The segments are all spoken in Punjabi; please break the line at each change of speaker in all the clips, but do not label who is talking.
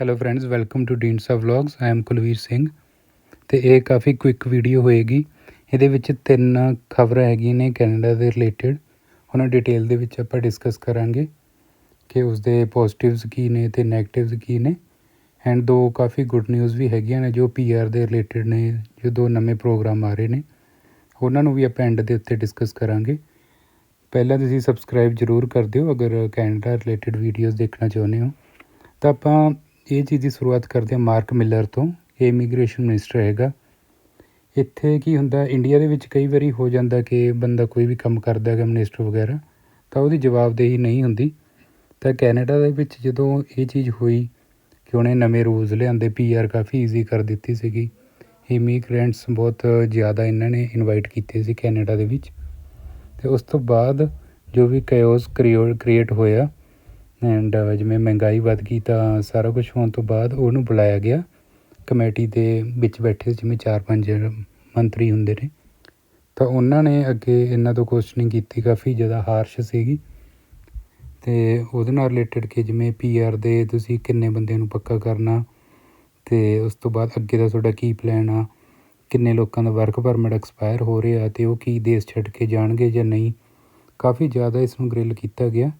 Hello friends welcome to ਡੀਨਸਾ vlogs I am Kulvir Singh ਤੇ ਇਹ ਕਾਫੀ ਕੁਇਕ ਵੀਡੀਓ ਹੋਏਗੀ। ਇਹਦੇ ਵਿੱਚ ਤਿੰਨ ਖਬਰਾਂ ਹੈਗੀਆਂ ਨੇ ਕੈਨੇਡਾ ਦੇ ਰਿਲੇਟਡ ਉਹਨਾਂ ਡਿਟੇਲ ਦੇ ਵਿੱਚ ਆਪਾਂ ਡਿਸਕਸ ਕਰਾਂਗੇ ਕਿ ਉਸ ਦੇ ਪੋਜ਼ਿਟਿਵਸ ਕੀ ਨੇ ਤੇ ਨੈਗੇਟਿਵਸ ਕੀ ਨੇ। ਐਂਡ ਦੋ ਕਾਫੀ ਗੁੱਡ ਨਿਊਜ਼ ਵੀ ਹੈਗੀਆਂ ਨੇ ਜੋ ਪੀਆਰ ਦੇ ਰਿਲੇਟਡ ਨੇ, ਜੋ ਦੋ ਨਵੇਂ ਪ੍ਰੋਗਰਾਮ ਆ ਰਹੇ ਨੇ। ਉਹਨਾਂ ਨੂੰ ਵੀ ਆਪਾਂ ਐਂਡ ਦੇ ਉੱਤੇ ਡਿਸਕਸ ਕਰਾਂਗੇ। ਪਹਿਲਾਂ ਤੁਸੀਂ ਸਬਸਕ੍ਰਾਈਬ ਜ਼ਰੂਰ ਕਰ ਦਿਓ ਅਗਰ ਕੈਨੇਡਾ ਰਿਲੇਟਡ ਵੀਡੀਓਜ਼ ਦੇਖਣਾ ਚਾਹੁੰਦੇ ਹੋ। ਤਾਂ ਆਪਾਂ ਇਹ ਚੀਜ਼ ਦੀ ਸ਼ੁਰੂਆਤ ਕਰਦੇ ਹਾਂ ਮਾਰਕ ਮਿਲਰ ਤੋਂ, ਇਹ ਇਮੀਗ੍ਰੇਸ਼ਨ ਮਿਨਿਸਟਰ ਹੈਗਾ। ਇੱਥੇ ਕੀ ਹੁੰਦਾ, ਇੰਡੀਆ ਦੇ ਵਿੱਚ ਕਈ ਵਾਰੀ ਹੋ ਜਾਂਦਾ ਕਿ ਬੰਦਾ ਕੋਈ ਵੀ ਕੰਮ ਕਰਦਾ ਹੈਗਾ ਮਿਨਿਸਟਰ ਵਗੈਰਾ, ਤਾਂ ਉਹਦੀ ਜਵਾਬਦੇਹੀ ਨਹੀਂ ਹੁੰਦੀ। ਤਾਂ ਕੈਨੇਡਾ ਦੇ ਵਿੱਚ ਜਦੋਂ ਇਹ ਚੀਜ਼ ਹੋਈ ਕਿ ਉਹਨੇ ਨਵੇਂ ਰੂਲਸ ਲਿਆਂਦੇ ਪੀਆਰ ਕਾਫੀ ਈਜ਼ੀ ਕਰ ਦਿੱਤੀ ਸੀਗੀ। ਇਮੀਗ੍ਰੈਂਟਸ ਬਹੁਤ ਜ਼ਿਆਦਾ ਇਹਨਾਂ ਨੇ ਇਨਵਾਈਟ ਕੀਤੇ ਸੀ ਕੈਨੇਡਾ ਦੇ ਵਿੱਚ। ਤੇ ਉਸ ਤੋਂ ਬਾਅਦ ਜੋ ਵੀ ਕਾਇਓਸ ਕ੍ਰੀਏਟ ਹੋਇਆ ਐਂਡ ਜਿਵੇਂ ਮਹਿੰਗਾਈ ਵੱਧ ਗਈ ਤਾਂ ਸਾਰਾ ਕੁਛ ਹੋਣ ਤੋਂ ਬਾਅਦ ਉਹਨੂੰ ਬੁਲਾਇਆ ਗਿਆ। ਕਮੇਟੀ ਦੇ ਵਿੱਚ ਬੈਠੇ ਜਿਵੇਂ ਚਾਰ ਪੰਜ ਮੰਤਰੀ ਹੁੰਦੇ ਨੇ। ਤਾਂ ਉਹਨਾਂ ਨੇ ਅੱਗੇ ਇਹਨਾਂ ਤੋਂ ਕੁਐਸਚਨਿੰਗ ਕੀਤੀ, ਕਾਫੀ ਜ਼ਿਆਦਾ ਹਾਰਸ਼ ਸੀਗੀ। ਅਤੇ ਉਹਦੇ ਨਾਲ ਰਿਲੇਟਡ ਕਿ ਜਿਵੇਂ ਪੀਆਰ ਦੇ ਤੁਸੀਂ ਕਿੰਨੇ ਬੰਦਿਆਂ ਨੂੰ ਪੱਕਾ ਕਰਨਾ ਅਤੇ ਉਸ ਤੋਂ ਬਾਅਦ ਅੱਗੇ ਦਾ ਤੁਹਾਡਾ ਕੀ ਪਲਾਨ ਆ? ਕਿੰਨੇ ਲੋਕਾਂ ਦਾ ਵਰਕ ਪਰਮਿਟ ਐਕਸਪਾਇਰ ਹੋ ਰਿਹਾ ਅਤੇ ਉਹ ਕੀ ਦੇਸ਼ ਛੱਡ ਕੇ ਜਾਣਗੇ ਜਾਂ ਨਹੀਂ? ਕਾਫੀ ਜ਼ਿਆਦਾ ਇਸ ਨੂੰ ਗ੍ਰਿਲ ਕੀਤਾ ਗਿਆ।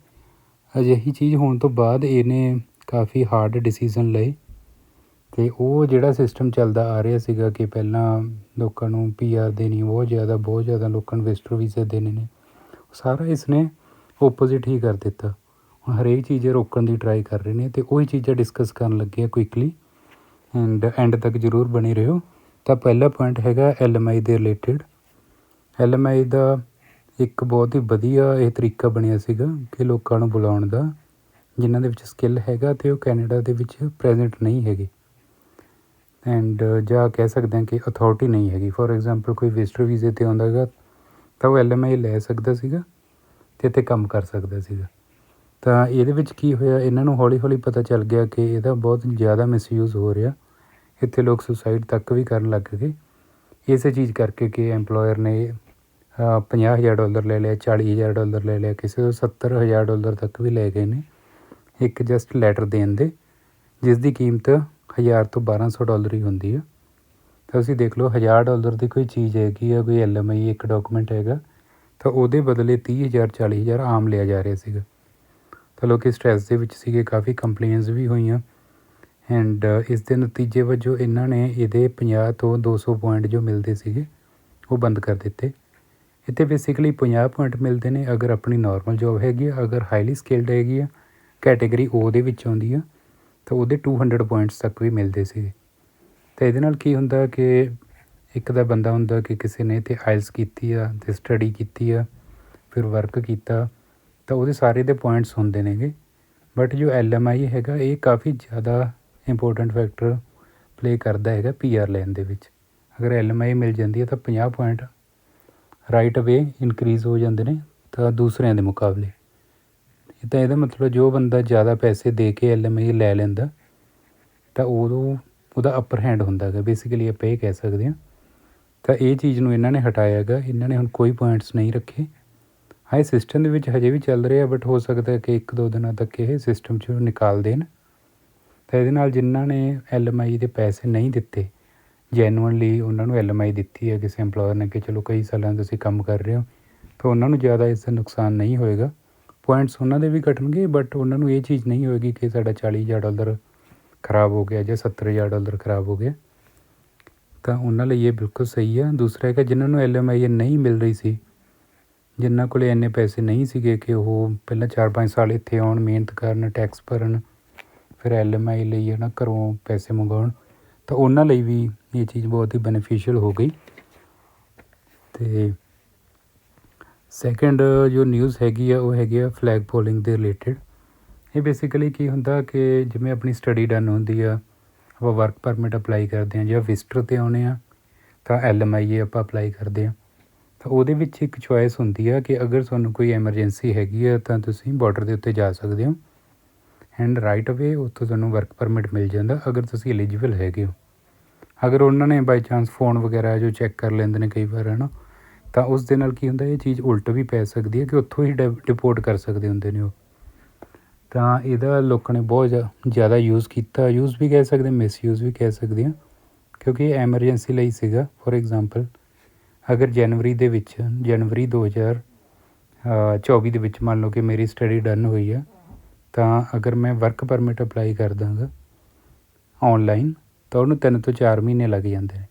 ਅਜਿਹੀ ਚੀਜ਼ ਹੋਣ ਤੋਂ ਬਾਅਦ ਇਹਨੇ ਕਾਫੀ ਹਾਰਡ ਡਿਸੀਜਨ ਲਏ ਅਤੇ ਉਹ ਜਿਹੜਾ ਸਿਸਟਮ ਚੱਲਦਾ ਆ ਰਿਹਾ ਸੀਗਾ ਕਿ ਪਹਿਲਾਂ ਲੋਕਾਂ ਨੂੰ ਪੀ ਆਰ ਦੇਣੀ ਬਹੁਤ ਜ਼ਿਆਦਾ ਬਹੁਤ ਜ਼ਿਆਦਾ ਲੋਕਾਂ ਨੂੰ ਵਿਜ਼ਟਰ ਵੀਜ਼ੇ ਦੇਣੇ ਨੇ ਸਾਰਾ ਇਸਨੇ ਓਪੋਜ਼ਿਟ ਹੀ ਕਰ ਦਿੱਤਾ। ਹੁਣ ਹਰੇਕ ਚੀਜ਼ ਰੋਕਣ ਦੀ ਟਰਾਈ ਕਰ ਰਹੇ ਨੇ ਅਤੇ ਉਹੀ ਚੀਜ਼ਾਂ ਡਿਸਕਸ ਕਰਨ ਲੱਗੇ ਆ ਕੁਇਕਲੀ ਐਂਡ ਐਂਡ ਤੱਕ ਜ਼ਰੂਰ ਬਣੇ ਰਹੋ। ਤਾਂ ਪਹਿਲਾ ਪੁਆਇੰਟ ਹੈਗਾ ਐਲਐਮਆਈ ਦੇ ਰਿਲੇਟਡ ਆਈ ਦਾ ਇੱਕ ਬਹੁਤ ਹੀ ਵਧੀਆ ਇਹ ਤਰੀਕਾ ਬਣਿਆ ਸੀਗਾ ਕਿ ਲੋਕਾਂ ਨੂੰ ਬੁਲਾਉਣ ਦਾ, ਜਿਨ੍ਹਾਂ ਦੇ ਵਿੱਚ ਸਕਿੱਲ ਹੈਗਾ ਅਤੇ ਉਹ ਕੈਨੇਡਾ ਦੇ ਵਿੱਚ ਪ੍ਰੈਜ਼ੈਂਟ ਨਹੀਂ ਹੈਗੇ। ਐਂਡ ਜਾਂ ਕਹਿ ਸਕਦੇ ਹਾਂ ਕਿ ਅਥਾਰਟੀ ਨਹੀਂ ਹੈਗੀ। ਫੋਰ ਐਗਜ਼ਾਮਪਲ ਕੋਈ ਵਿਜ਼ਟਰ ਵੀਜ਼ੇ ਤੇ ਆਉਂਦਾ ਹੈਗਾ, ਤਾਂ ਉਹ ਐਲਐਮਆਈ ਲੈ ਸਕਦਾ ਸੀਗਾ ਤੇ ਇੱਥੇ ਕੰਮ ਕਰ ਸਕਦਾ ਸੀਗਾ। ਤਾਂ ਇਹਦੇ ਵਿੱਚ ਕੀ ਹੋਇਆ, ਇਹਨਾਂ ਨੂੰ ਹੌਲੀ ਹੌਲੀ ਪਤਾ ਚੱਲ ਗਿਆ ਕਿ ਇਹਦਾ ਬਹੁਤ ਜ਼ਿਆਦਾ ਮਿਸਯੂਜ਼ ਹੋ ਰਿਹਾ। ਇੱਥੇ ਲੋਕ ਸੁਸਾਈਡ ਤੱਕ ਵੀ ਕਰਨ ਲੱਗ ਗਏ। ਇਸੇ ਚੀਜ਼ ਕਰਕੇ ਕਿ EMPLOYER ਨੇ ਪੰਜਾਹ ਹਜ਼ਾਰ ਡਾਲਰ ਲੈ ਲਿਆ, ਚਾਲੀ ਹਜ਼ਾਰ ਡਾਲਰ ਲੈ ਲਿਆ, ਕਿਸੇ ਤੋਂ ਸੱਤਰ ਹਜ਼ਾਰ ਡਾਲਰ ਤੱਕ ਵੀ ਲੈ ਗਏ ਨੇ। ਇੱਕ ਜਸਟ ਲੈਟਰ ਦੇਣ ਦੇ ਜਿਸ ਦੀ ਕੀਮਤ ਹਜ਼ਾਰ ਤੋਂ ਬਾਰ੍ਹਾਂ ਸੌ ਡਾਲਰ ਹੀ ਹੁੰਦੀ ਆ। ਤਾਂ ਤੁਸੀਂ ਦੇਖ ਲਓ, ਹਜ਼ਾਰ ਡਾਲਰ ਦੀ ਕੋਈ ਚੀਜ਼ ਹੈਗੀ ਆ, ਕੋਈ ਐਲ ਐਮ ਆਈ ਇੱਕ ਡਾਕੂਮੈਂਟ ਹੈਗਾ, ਤਾਂ ਉਹਦੇ ਬਦਲੇ ਤੀਹ ਹਜ਼ਾਰ, ਚਾਲੀ ਹਜ਼ਾਰ ਆਮ ਲਿਆ ਜਾ ਰਿਹਾ ਸੀਗਾ। ਤਾਂ ਲੋਕੀ ਸਟ੍ਰੈਸ ਦੇ ਵਿੱਚ ਸੀਗੇ, ਕਾਫੀ ਕੰਪਲੇਨਸ ਵੀ ਹੋਈਆਂ। ਐਂਡ ਇਸ ਦੇ ਨਤੀਜੇ ਵਜੋਂ ਇਹਨਾਂ ਨੇ ਇਹਦੇ 50 ਤੋਂ 200 ਪੁਆਇੰਟ ਜੋ ਮਿਲਦੇ ਸੀਗੇ, ਉਹ ਬੰਦ ਕਰ ਦਿੱਤੇ। ਇੱਥੇ ਬੇਸਿਕਲੀ 50 ਪੁਆਇੰਟ ਮਿਲਦੇ ਨੇ ਅਗਰ ਆਪਣੀ ਨਾਰਮਲ ਜੌਬ ਹੈਗੀ ਆ, ਅਗਰ ਹਾਈਲੀ ਸਕਿਲਡ ਹੈਗੀ ਆ ਕੈਟਾਗਰੀ O ਦੇ ਵਿੱਚ ਆਉਂਦੀ ਆ, ਤਾਂ ਉਹਦੇ 200 ਪੁਆਇੰਟਸ ਤੱਕ ਵੀ ਮਿਲਦੇ ਸੀ। ਤਾਂ ਇਹਦੇ ਨਾਲ ਕੀ ਹੁੰਦਾ ਕਿ ਇੱਕ ਦਾ ਬੰਦਾ ਹੁੰਦਾ ਕਿ ਕਿਸੇ ਨੇ ਤੇ ਆਇਲਸ ਕੀਤੀ ਆ, ਤੇ ਸਟੱਡੀ ਕੀਤੀ ਆ, ਫਿਰ ਵਰਕ ਕੀਤਾ, ਤਾਂ ਉਹਦੇ ਸਾਰੇ ਦੇ ਪੁਆਇੰਟਸ ਹੁੰਦੇ ਨੇਗੇ। ਬਟ ਜੋ ਐਲਐਮਆਈ ਹੈਗਾ, ਇਹ ਕਾਫੀ ਜ਼ਿਆਦਾ ਇੰਪੋਰਟੈਂਟ ਫੈਕਟਰ ਪਲੇ ਕਰਦਾ ਹੈਗਾ ਪੀਆਰ ਲੈਣ ਦੇ ਵਿੱਚ। ਅਗਰ ਐਲਐਮਆਈ ਮਿਲ ਜਾਂਦੀ ਹੈ ਤਾਂ 50 ਪੁਆਇੰਟ ਰਾਈਟ ਅਵੇ ਇਨਕਰੀਜ਼ ਹੋ ਜਾਂਦੇ ਨੇ ਤਾਂ ਦੂਸਰਿਆਂ ਦੇ ਮੁਕਾਬਲੇ। ਇਹ ਤਾਂ ਇਹਦਾ ਮਤਲਬ ਜੋ ਬੰਦਾ ਜ਼ਿਆਦਾ ਪੈਸੇ ਦੇ ਕੇ ਐਲਐਮਆਈ ਲੈ ਲੈਂਦਾ, ਤਾਂ ਉਦੋਂ ਉਹਦਾ ਅਪਰ ਹੈਂਡ ਹੁੰਦਾ ਹੈਗਾ। ਬੇਸਿਕਲੀ ਆਪਾਂ ਇਹ ਕਹਿ ਸਕਦੇ ਹਾਂ। ਤਾਂ ਇਹ ਚੀਜ਼ ਨੂੰ ਇਹਨਾਂ ਨੇ ਹਟਾਇਆ ਹੈਗਾ। ਇਹਨਾਂ ਨੇ ਹੁਣ ਕੋਈ ਪੁਆਇੰਟਸ ਨਹੀਂ ਰੱਖੇ। ਹਾਂ, ਇਹ ਸਿਸਟਮ ਦੇ ਵਿੱਚ ਹਜੇ ਵੀ ਚੱਲ ਰਿਹਾ ਬਟ ਹੋ ਸਕਦਾ ਕਿ ਇੱਕ ਦੋ ਦਿਨਾਂ ਤੱਕ ਇਹ ਸਿਸਟਮ 'ਚੋਂ ਨਿਕਾਲ ਦੇਣ। ਤਾਂ ਇਹਦੇ ਨਾਲ ਜਿਨ੍ਹਾਂ ਨੇ ਐਲਐਮਆਈ ਦੇ ਪੈਸੇ ਨਹੀਂ ਦਿੱਤੇ ਜੈਨੂਅਨਲੀ ਉਹਨਾਂ ਨੂੰ ਐਲਐਮਆਈ ਦਿੱਤੀ ਹੈ, ਕਿਸੇ EMPLOYER ਨੇ ਕਿ ਚਲੋ ਕਈ ਸਾਲਾਂ ਤੁਸੀਂ ਕੰਮ ਕਰ ਰਹੇ ਹੋ, ਤਾਂ ਉਹਨਾਂ ਨੂੰ ਜ਼ਿਆਦਾ ਇਸ ਦਾ ਨੁਕਸਾਨ ਨਹੀਂ ਹੋਏਗਾ। ਪੁਆਇੰਟਸ ਉਹਨਾਂ ਦੇ ਵੀ ਘਟਣਗੇ ਬਟ ਉਹਨਾਂ ਨੂੰ ਇਹ ਚੀਜ਼ ਨਹੀਂ ਹੋਏਗੀ ਕਿ ਸਾਡਾ ਚਾਲੀ ਹਜ਼ਾਰ ਡਾਲਰ ਖਰਾਬ ਹੋ ਗਿਆ ਜਾਂ ਸੱਤਰ ਹਜ਼ਾਰ ਡਾਲਰ ਖਰਾਬ ਹੋ ਗਿਆ। ਤਾਂ ਉਹਨਾਂ ਲਈ ਇਹ ਬਿਲਕੁਲ ਸਹੀ ਆ। ਦੂਸਰਾ ਕਿ ਜਿਨ੍ਹਾਂ ਨੂੰ ਐਲਐਮਆਈ ਨਹੀਂ ਮਿਲ ਰਹੀ ਸੀ, ਜਿਨ੍ਹਾਂ ਕੋਲੇ ਇੰਨੇ ਪੈਸੇ ਨਹੀਂ ਸੀਗੇ ਕਿ ਉਹ ਪਹਿਲਾਂ 4-5 ਸਾਲ ਇੱਥੇ ਆਉਣ, ਮਿਹਨਤ ਕਰਨ ਟੈਕਸ ਭਰਨ, ਫਿਰ ਐਲਐਮਆਈ ਲਈ ਹੈ ਨਾ ਘਰੋਂ ਪੈਸੇ ਮੰਗਾਉਣ ਤਾਂ ਉਹਨਾਂ ਲਈ ਵੀ ਇਹ ਚੀਜ਼ ਬਹੁਤ ਹੀ ਬੈਨੀਫੀਸ਼ੀਅਲ ਹੋ ਗਈ। ਤੇ ਸੈਕੰਡ ਜੋ ਨਿਊਜ਼ ਹੈਗੀ ਆ, ਉਹ ਹੈਗੀ ਆ ਫਲੈਗ ਪੋਲਿੰਗ ਦੇ ਰਿਲੇਟਡ ਇਹ ਬੇਸਿਕਲੀ ਕੀ ਹੁੰਦਾ ਕਿ ਜਿਵੇਂ ਆਪਣੀ ਸਟੱਡੀ ਡਨ ਹੁੰਦੀ ਆ, ਆਪਾਂ ਵਰਕ ਪਰਮਿਟ ਅਪਲਾਈ ਕਰਦੇ ਹਾਂ ਜਾਂ ਵਿਜ਼ਟਰ ਤੇ ਆਉਨੇ ਆ, ਤਾਂ ਐਲਐਮਆਈ ਆਪਾਂ ਅਪਲਾਈ ਕਰਦੇ ਹਾਂ ਤਾਂ ਉਹਦੇ ਵਿੱਚ ਇੱਕ ਚੁਆਇਸ ਹੁੰਦੀ ਆ ਕਿ ਅਗਰ ਤੁਹਾਨੂੰ ਕੋਈ ਐਮਰਜੈਂਸੀ ਹੈਗੀ ਆ, ਤਾਂ ਤੁਸੀਂ ਬਾਰਡਰ ਦੇ ਉੱਤੇ ਜਾ ਸਕਦੇ ਹੋ। ਐਂਡ ਰਾਈਟ ਅਵੇ ਉੱਥੋਂ ਤੁਹਾਨੂੰ ਵਰਕ ਪਰਮਿਟ ਮਿਲ ਜਾਂਦਾ ਅਗਰ ਤੁਸੀਂ ਐਲੀਜੀਬਲ ਹੈਗੇ ਹੋ। ਅਗਰ ਉਹਨਾਂ ਨੇ ਬਾਈ ਚਾਂਸ ਫੋਨ ਵਗੈਰਾ ਜੋ ਚੈੱਕ ਕਰ ਲੈਂਦੇ ਨੇ ਕਈ ਵਾਰ ਹੈ ਨਾ ਤਾਂ ਉਸ ਦੇ ਨਾਲ ਕੀ ਹੁੰਦਾ, ਇਹ ਚੀਜ਼ ਉਲਟ ਵੀ ਪੈ ਸਕਦੀ ਹੈ ਕਿ ਉੱਥੋਂ ਹੀ ਡਿਪੋਰਟ ਕਰ ਸਕਦੇ ਹੁੰਦੇ ਨੇ ਉਹ। ਤਾਂ ਇਹਦਾ ਲੋਕਾਂ ਨੇ ਬਹੁਤ ਜ਼ਿਆਦਾ ਯੂਜ਼ ਕੀਤਾ। ਯੂਜ਼ ਵੀ ਕਹਿ ਸਕਦੇ ਮਿਸਯੂਜ਼ ਵੀ ਕਹਿ ਸਕਦੇ ਹਾਂ, ਕਿਉਂਕਿ ਇਹ ਐਮਰਜੈਂਸੀ ਲਈ ਸੀਗਾ ਫੋਰ ਐਗਜ਼ਾਮਪਲ ਅਗਰ ਜਨਵਰੀ ਦੇ ਵਿੱਚ, ਜਨਵਰੀ 2024 ਦੇ ਵਿੱਚ ਮੰਨ ਲਓ ਕਿ ਮੇਰੀ ਸਟੱਡੀ ਡਨ ਹੋਈ ਆ ਤਾਂ ਅਗਰ ਮੈਂ ਵਰਕ ਪਰਮਿਟ ਅਪਲਾਈ ਕਰ ਦਾਂਗਾ ਆਨਲਾਈਨ ਤਾਂ ਉਹਨੂੰ 3 ਤੋਂ 4 ਮਹੀਨੇ ਲੱਗ ਜਾਂਦੇ ਨੇ,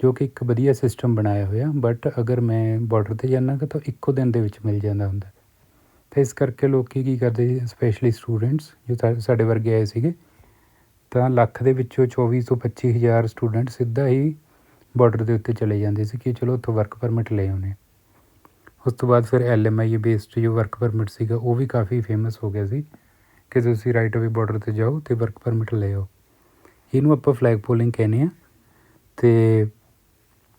ਜੋ ਕਿ ਇੱਕ ਵਧੀਆ ਸਿਸਟਮ ਬਣਾਇਆ ਹੋਇਆ ਬਟ ਅਗਰ ਮੈਂ ਬਾਰਡਰ ਤੇ ਜਾਣਾ ਗਾ ਤਾਂ ਇੱਕੋ ਦਿਨ ਦੇ ਵਿੱਚ ਮਿਲ ਜਾਂਦਾ ਹੁੰਦਾ। ਤੇ ਇਸ ਕਰਕੇ ਲੋਕੀ ਕੀ ਕਰਦੇ ਸਪੈਸ਼ਲੀ ਸਟੂਡੈਂਟਸ ਜੋ ਸਾਡੇ ਵਰਗੇ ਆਏ ਸੀਗੇ, ਤਾਂ ਲੱਖ ਦੇ ਵਿੱਚੋਂ 24 ਤੋਂ 25 ਹਜ਼ਾਰ ਸਟੂਡੈਂਟ ਸਿੱਧਾ ਹੀ ਬਾਰਡਰ ਦੇ ਉੱਤੇ ਚਲੇ ਜਾਂਦੇ ਸੀ ਕਿ ਚਲੋ ਉੱਥੋਂ ਵਰਕ ਪਰਮਿਟ ਲੈ ਆਉਣੇ ਉਸ ਤੋਂ ਬਾਅਦ ਫਿਰ ਐਲ ਐਮ ਆਈ ਬੇਸਡ ਜੋ ਵਰਕ ਪਰਮਿਟ ਸੀਗਾ, ਉਹ ਵੀ ਕਾਫੀ ਫੇਮਸ ਹੋ ਗਿਆ ਸੀ ਕਿ ਤੁਸੀਂ ਰਾਈਟ ਅਵੇ ਬਾਰਡਰ ਤੇ ਜਾਓ ਤੇ ਵਰਕ ਪਰਮਿਟ ਲੈ ਆਓ। ਇਹਨੂੰ ਆਪਾਂ ਫਲੈਗ ਪੋਲਿੰਗ ਕਹਿੰਦੇ ਆ ਤੇ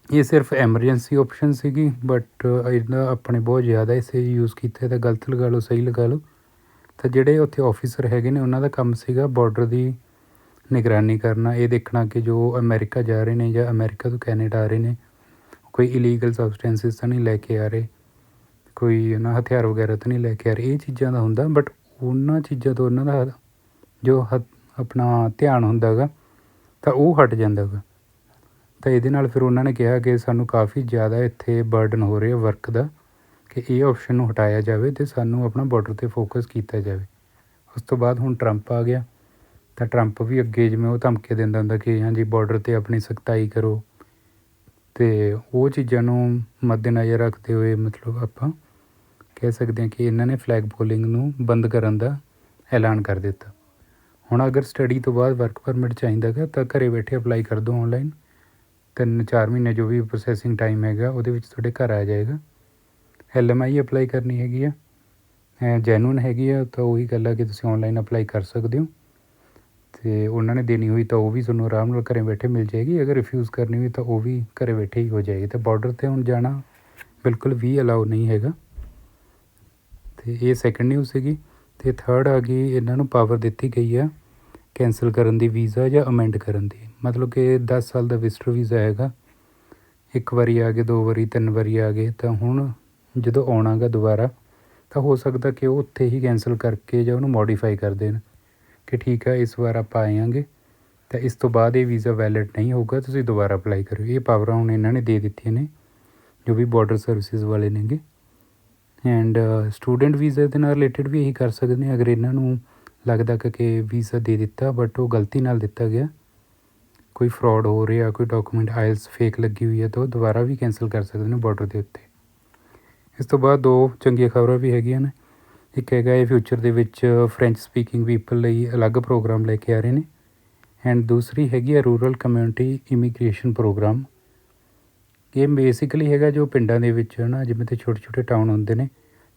ਇਹ ਸਿਰਫ ਐਮਰਜੈਂਸੀ ਆਪਸ਼ਨ ਸੀਗੀ ਬਟ ਇਹਦਾ ਆਪਣੇ ਬਹੁਤ ਜ਼ਿਆਦਾ ਇਸੇ ਯੂਜ਼ ਕੀਤਾ ਤਾਂ ਗਲਤ ਲਗਾ ਲਓ, ਸਹੀ ਲਗਾ ਲਓ। ਤਾਂ ਜਿਹੜੇ ਉੱਥੇ ਆਫੀਸਰ ਹੈਗੇ ਨੇ, ਉਹਨਾਂ ਦਾ ਕੰਮ ਸੀਗਾ ਬਾਰਡਰ ਦੀ ਨਿਗਰਾਨੀ ਕਰਨਾ, ਇਹ ਦੇਖਣਾ ਕਿ ਜੋ ਅਮਰੀਕਾ ਜਾ ਰਹੇ ਨੇ ਜਾਂ ਅਮਰੀਕਾ ਤੋਂ ਕੈਨੇਡਾ ਆ ਰਹੇ ਨੇ, ਕੋਈ ਇਲੀਗਲ ਸਬਸਟੈਂਸਸ ਤਾਂ ਨਹੀਂ ਲੈ ਕੇ ਆ ਰਹੇ। ਕੋਈ ਨਾ ਹਥਿਆਰ ਵਗੈਰਾ ਤਾਂ ਨਹੀਂ ਲੈ ਕੇ ਆ ਰਹੇ, ਇਹ ਚੀਜ਼ਾਂ ਦਾ ਹੁੰਦਾ ਬਟ ਉਹਨਾਂ ਚੀਜ਼ਾਂ ਤੋਂ ਉਹਨਾਂ ਦਾ ਜੋ ਹ- ਆਪਣਾ ਧਿਆਨ ਹੁੰਦਾ ਗਾ, ਤਾਂ ਉਹ ਹਟ ਜਾਂਦਾ ਗਾ। ਤਾਂ ਇਹਦੇ ਨਾਲ ਫਿਰ ਉਹਨਾਂ ਨੇ ਕਿਹਾ ਕਿ ਸਾਨੂੰ ਕਾਫੀ ਜ਼ਿਆਦਾ ਇੱਥੇ ਬਰਡਨ ਹੋ ਰਿਹਾ ਵਰਕ ਦਾ, ਕਿ ਇਹ ਆਪਸ਼ਨ ਨੂੰ ਹਟਾਇਆ ਜਾਵੇ ਤੇ ਸਾਨੂੰ ਆਪਣਾ ਬਾਰਡਰ ਤੇ ਫੋਕਸ ਕੀਤਾ ਜਾਵੇ। ਉਸ ਤੋਂ ਬਾਅਦ ਹੁਣ ਟਰੰਪ ਆ ਗਿਆ, ਤਾਂ ਟਰੰਪ ਵੀ ਅੱਗੇ ਜਿਵੇਂ ਉਹ ਧਮਕੀ ਦਿੰਦਾ ਹੁੰਦਾ ਕਿ ਹਾਂਜੀ ਬਾਰਡਰ ਤੇ ਆਪਣੀ ਸਖਤਾਈ ਕਰੋ, ਤੇ ਉਹ ਚੀਜ਼ਾਂ ਨੂੰ ਮੱਦੇਨਜ਼ਰ ਰੱਖਦੇ ਹੋਏ ਮਤਲਬ ਆਪਾਂ ਕਹਿ ਸਕਦੇ ਹਾਂ ਕਿ ਇਹਨਾਂ ਨੇ ਫਲੈਗ ਪੋਲਿੰਗ ਨੂੰ ਬੰਦ ਕਰਨ ਦਾ ਐਲਾਨ ਕਰ ਦਿੱਤਾ। ਹੁਣ ਅਗਰ ਸਟੱਡੀ ਤੋਂ ਬਾਅਦ ਵਰਕ ਪਰਮਿਟ ਚਾਹੀਦਾ ਗਾ ਤਾਂ ਘਰੇ ਬੈਠੇ ਅਪਲਾਈ ਕਰ ਦਿਓ ਆਨਲਾਈਨ ਤਿੰਨ, ਚਾਰ ਮਹੀਨੇ ਜੋ ਵੀ ਪ੍ਰੋਸੈਸਿੰਗ ਟਾਈਮ ਹੈਗਾ, ਉਹਦੇ ਵਿੱਚ ਤੁਹਾਡੇ ਘਰ ਆ ਜਾਏਗਾ। ਐਲ ਐਮ ਆਈ ਅਪਲਾਈ ਕਰਨੀ ਹੈਗੀ ਆ। ਜੈਨੂਨ ਹੈਗੀ ਆ, ਤਾਂ ਉਹੀ ਗੱਲ ਆ ਕਿ ਤੁਸੀਂ ਆਨਲਾਈਨ ਅਪਲਾਈ ਕਰ ਸਕਦੇ ਹੋ। ਤੇ ਉਹਨਾਂ ਨੇ ਦੇਣੀ ਹੋਈ ਤਾਂ ਉਹ ਵੀ ਤੁਹਾਨੂੰ ਆਰਾਮ ਨਾਲ ਘਰੇ ਬੈਠੇ ਮਿਲ ਜਾਏਗੀ। ਅਗਰ ਰਿਫਿਊਜ਼ ਕਰਨੀ ਹੋਈ ਤਾਂ ਉਹ ਵੀ ਘਰੇ ਬੈਠੇ ਹੀ ਹੋ ਜਾਏਗੀ। ਤੇ ਬਾਰਡਰ ਤੇ ਹੁਣ ਜਾਣਾ ਬਿਲਕੁਲ ਵੀ ਅਲਾਉ ਨਹੀਂ ਹੈਗਾ। ਤੇ ਇਹ ਸੈਕੰਡ ਨਿਊਜ਼ ਸੀਗੀ ਤੇ ਥਰਡ ਆ ਗਈ, ਇਹਨਾਂ ਨੂੰ ਪਾਵਰ ਦਿੱਤੀ ਗਈ ਆ ਕੈਂਸਲ ਕਰਨ ਦੀ ਵੀਜ਼ਾ ਜਾਂ ਅਮੈਂਡ ਕਰਨ ਦੀ। ਮਤਲਬ ਕਿ 10 ਸਾਲ ਦਾ ਵਿਜ਼ਟਰ ਵੀਜ਼ਾ ਹੈਗਾ। ਇੱਕ ਵਾਰੀ ਆ ਗਏ, ਦੋ ਵਾਰੀ, ਤਿੰਨ ਵਾਰੀ ਆ ਗਏ, ਤਾਂ ਹੁਣ ਜਦੋਂ ਆਉਣਾਗਾ ਦੁਬਾਰਾ, ਤਾਂ ਹੋ ਸਕਦਾ ਕਿ ਉਹ ਉੱਥੇ ਹੀ ਕੈਂਸਲ ਕਰਕੇ ਜਾਂ ਉਹਨੂੰ ਮੋਡੀਫਾਈ ਕਰ ਦੇਣ ਕਿ ਠੀਕ ਆ, ਇਸ ਵਾਰ ਆਪਾਂ ਆਏਾਂਗੇ ਤਾਂ ਇਸ ਤੋਂ ਬਾਅਦ ਇਹ ਵੀਜ਼ਾ ਵੈਲਿਡ ਨਹੀਂ ਹੋਊਗਾ, ਤੁਸੀਂ ਦੁਬਾਰਾ ਅਪਲਾਈ ਕਰਿਓ। ਇਹ ਪਾਵਰਾਂ ਹੁਣ ਇਹਨਾਂ ਨੇ ਦੇ ਦਿੱਤੀਆਂ ਨੇ, ਜੋ ਵੀ ਬਾਰਡਰ ਸਰਵਿਸਿਜ਼ ਵਾਲੇ ਨੇਗੇ। ਐਂਡ ਸਟੂਡੈਂਟ ਵੀਜ਼ੇ ਦੇ ਨਾਲ ਰਿਲੇਟਡ ਵੀ ਇਹੀ ਕਰ ਸਕਦੇ ਨੇ ਅਗਰ ਇਹਨਾਂ ਨੂੰ ਲੱਗਦਾ ਕਿ ਕਿ ਵੀਜ਼ਾ ਦੇ ਦਿੱਤਾ ਬਟ ਉਹ ਗਲਤੀ ਨਾਲ ਦਿੱਤਾ ਗਿਆ। ਕੋਈ ਫਰਾਡ ਹੋ ਰਿਹਾ, ਕੋਈ ਡਾਕੂਮੈਂਟ ਆਇਲਸ ਫੇਕ ਲੱਗੀ ਹੋਈ ਹੈ, ਤਾਂ ਉਹ ਦੁਬਾਰਾ ਵੀ ਕੈਂਸਲ ਕਰ ਸਕਦੇ ਨੇ ਬਾਰਡਰ ਦੇ ਉੱਤੇ। ਇਸ ਤੋਂ ਬਾਅਦ ਦੋ ਚੰਗੀਆਂ ਖਬਰਾਂ ਵੀ ਹੈਗੀਆਂ ਨੇ। ਇੱਕ ਹੈਗਾ ਇਹ ਫਿਊਚਰ ਦੇ ਵਿੱਚ ਫ੍ਰੈਂਚ ਸਪੀਕਿੰਗ ਪੀਪਲ ਲਈ ਅਲੱਗ ਪ੍ਰੋਗਰਾਮ ਲੈ ਕੇ ਆ ਰਹੇ ਨੇ। ਐਂਡ ਦੂਸਰੀ ਹੈਗੀ ਹੈ ਰੂਰਲ ਕਮਿਊਨਿਟੀ ਇਮੀਗ੍ਰੇਸ਼ਨ ਪ੍ਰੋਗਰਾਮ ਇਹ ਬੇਸਿਕਲੀ ਹੈਗਾ ਜੋ ਪਿੰਡਾਂ ਦੇ ਵਿੱਚ ਹੈ ਨਾ ਜਿਵੇਂ ਤੇ ਛੋਟੇ ਛੋਟੇ ਟਾਊਨ ਹੁੰਦੇ ਨੇ,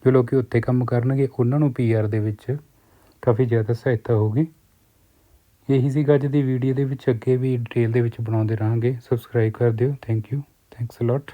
ਜੋ ਲੋਕ ਉੱਥੇ ਕੰਮ ਕਰਨਗੇ, ਉਹਨਾਂ ਨੂੰ ਪੀਆਰ ਦੇ ਵਿੱਚ ਕਾਫੀ ਜ਼ਿਆਦਾ ਸਹਾਇਤਾ ਹੋਊਗੀ। ਇਹੀ ਸੀ ਅੱਜ ਦੀ ਵੀਡੀਓ ਦੇ ਵਿੱਚ, ਅੱਗੇ ਵੀ ਡਿਟੇਲ ਦੇ ਵਿੱਚ ਬਣਾਉਂਦੇ ਰਹਾਂਗੇ। ਸਬਸਕ੍ਰਾਈਬ ਕਰ ਦਿਓ। Thank you thanks a lot